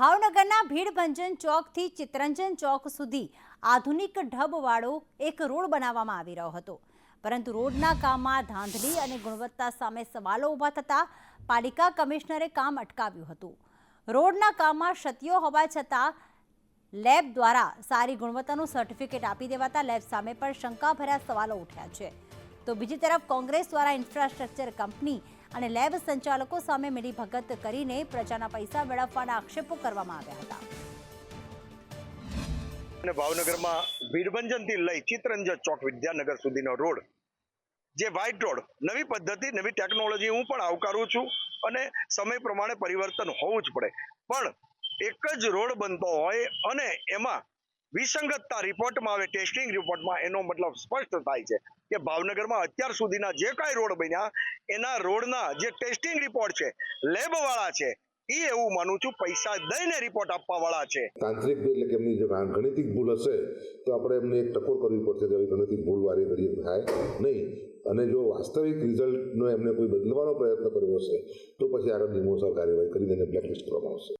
ભાવનગરના ભીડભંજન ચોકથી ચિત્તરંજન ચોક સુધી આધુનિક ઢબવાળો એક રોડ બનાવવામાં આવી રહ્યો હતો. પરંતુ રોડના કામમાં ધાંધલી અને ગુણવત્તા સામે સવાલો ઊભા થતાં પાલિકા કમિશનરે કામ અટકાવ્યું હતું. રોડના કામમાં ક્ષતિઓ હોવા છતાં લેબ દ્વારા સારી ગુણવત્તાનું સર્ટિફિકેટ આપી દેવાતા લેબ સામે પણ શંકાભર્યા સવાલો ઉઠ્યા છે. તો બીજી તરફ કોંગ્રેસ દ્વારા ઇન્ફ્રાસ્ટ્રક્ચર કંપની અને લેબ સંચાલકો સામે મિલીભગત કરીને પ્રજાના પૈસા મેળવવાના આક્ષેપો કરવામાં આવ્યા હતા. અને ભાવનગરમાં ભીડભંજનથી લઈ ચિત્તરંજન ચોક વિદ્યાનગર સુધીનો રોડ, જે વ્હાઇટ રોડ નવી પદ્ધતિ, નવી ટેકનોલોજી હું પણ આવકારું છું અને સમય પ્રમાણે પરિવર્તન હોવું જ પડે. પણ એક જ રોડ બનતો હોય અને એમાં વિસંગતતા રિપોર્ટમાં આવે ટેસ્ટિંગ રિપોર્ટમાં એનો મતલબ સ્પષ્ટ થાય છે કે ભાવનગરમાં અત્યાર સુધીના જે કાંઈ રોડ બન્યા, એના રોડના જે ટેસ્ટિંગ રિપોર્ટ છે, લેબવાળા છે, એ એવું માનું છું પૈસા દઈને રિપોર્ટ આપવાવાળા છે. તાંત્રિક એટલે કે એમની જો ગણિતિક ભૂલ હશે, તો આપણે એમને એક ટકોર કરવી પડશે કે ગણિતિક ભૂલ વારે ઘડીએ થાય નહીં. અને જો વાસ્તવિક રિઝલ્ટનો એમને કોઈ બદલવાનો પ્રયત્ન કર્યો હશે, તો પછી આગળ નિમોસર કાર્યવાહી કરીને બ્લેકલિસ્ટ કરવામાં આવશે.